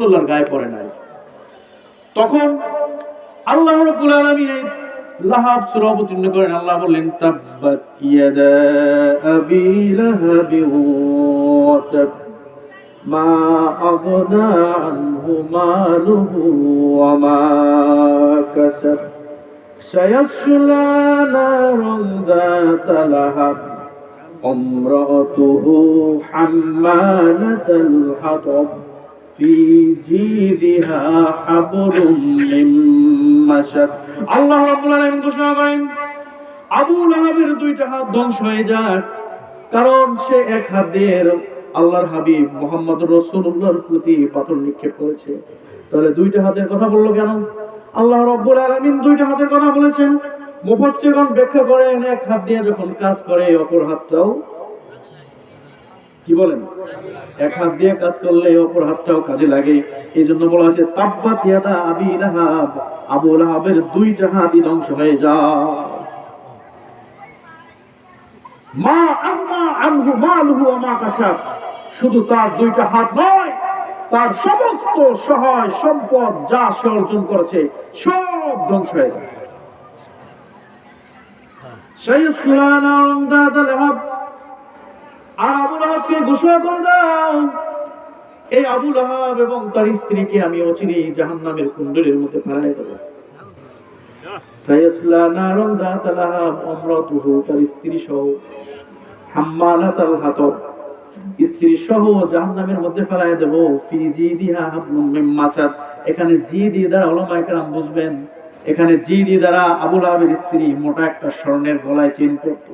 রাসূলুল্লাহর গায়ে পড়ে নাই তখন আল্লাহ রাব্বুল আলামিন এই লাহাব সূরা অবতীর্ণ করেন আল্লাহ বললেন তাব্বাত ইয়াদা আবি লাহাব ওয়া তাব মা আগনা আনহু মালুহু ওয়া মা কাসাব سيصلى نارا ذات لهب امرأته حمالة الحطب আল্লাহ ঘোষণা করেন, আবু লাহাবের দুইটা হাত ধ্বংস হয়ে যাক, কারণ সে এক হাত আল্লাহর হাবিব মোহাম্মদ রসুল্লাহর প্রতি পাথর নিক্ষেপ করেছে। তাহলে দুইটা হাতের কথা বলল কেন? আল্লাহ রব্বুল আলামিন দুইটা হাতের কথা বলেছেন। মুফাসসিরগণ ব্যাখ্যা করেন, এক হাত দিয়ে যখন কাজ করে, অপর হাতটাও কি বলেন? এক হাত দিয়ে কাজ করলে অপর হাতটাও কাজে লাগে। এই জন্য বলা হয়েছে, তাব্বাত ইয়াদা আবি লাহাব। আবু লাহাবের দুইটা হাতই ধ্বংস হয়ে যায়। মা আগনা আনহু মালুহু ওয়া মা কাসাব। শুধু তার দুইটা হাত নয়, তার সমস্ত সহায় সম্পদ যা সে অর্জন করেছে, সব ধ্বংস হয়ে যায়। সাইয়্যিদুল আনাম দাদা লাহাব লাহাবকে ঘোষণা করে দাও। এই আবু লাহাব এবং তার স্ত্রীকে আমি অচিরে জাহান্নামের কুণ্ডলের মধ্যে ফেলাই দেবো। সাইয়াসলা তার স্ত্রী সহ স্ত্রী সহ মধ্যে মিন মাসাদ, এখানে জি দিয়ে দ্বারা ওলামায়ে কেরাম বুঝবেন, এখানে জি দিয়ে দ্বারা আবু লাহাবের স্ত্রী মোটা একটা স্বর্ণের গলায় চেন পরতো।